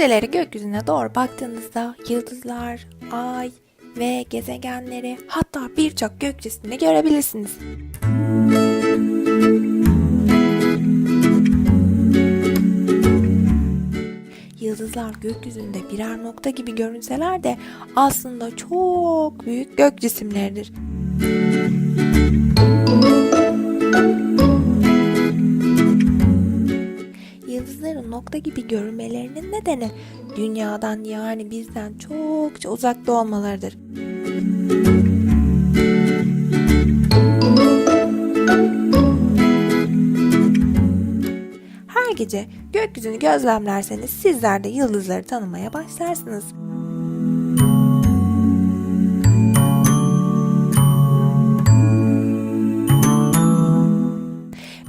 Geceleri gökyüzüne doğru baktığınızda yıldızlar, ay ve gezegenleri hatta birçok gök cismini görebilirsiniz. Yıldızlar gökyüzünde birer nokta gibi görünseler de aslında çok büyük gök cisimleridir. Yıldızların nokta gibi görünmelerinin nedeni dünyadan yani bizden çokça uzakta olmalarıdır. Her gece gökyüzünü gözlemlerseniz sizler de yıldızları tanımaya başlarsınız.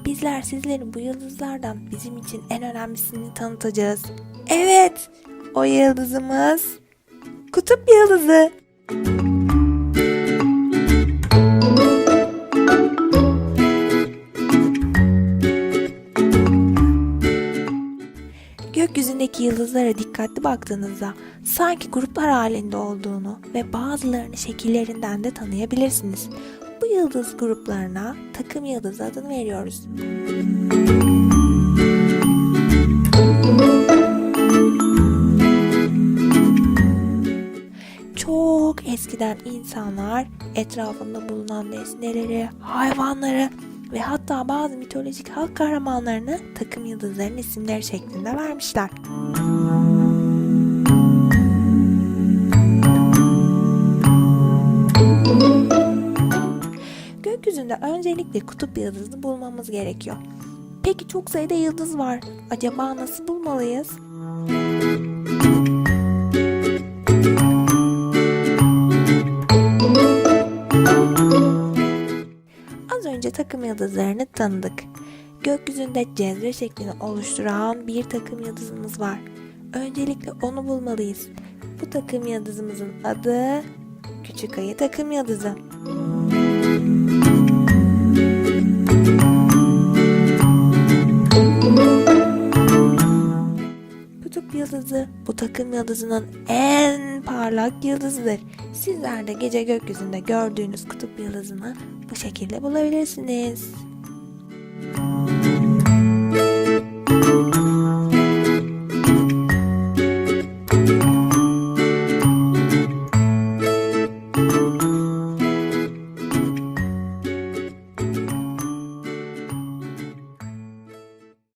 Bizler sizlerin bu yıldızlardan bizim için en önemlisini tanıtacağız. Evet, o yıldızımız kutup yıldızı. Gökyüzündeki yıldızlara dikkatli baktığınızda sanki gruplar halinde olduğunu ve bazılarını şekillerinden de tanıyabilirsiniz. Bu yıldız gruplarına takım yıldızı adını veriyoruz. Çok eskiden insanlar etrafında bulunan nesneleri, hayvanları ve hatta bazı mitolojik halk kahramanlarını takım yıldızların isimleri şeklinde vermişler. Gökyüzünde öncelikle kutup yıldızını bulmamız gerekiyor. Peki çok sayıda yıldız var. Acaba nasıl bulmalıyız? Takım yıldızlarını tanıdık. Gökyüzünde cezve şeklini oluşturan bir takım yıldızımız var. Öncelikle onu bulmalıyız. Bu takım yıldızımızın adı Küçük Ayı takım yıldızı. Kutup yıldızı bu takım yıldızının en parlak yıldızıdır. Sizler de gece gökyüzünde gördüğünüz kutup yıldızını bu şekilde bulabilirsiniz.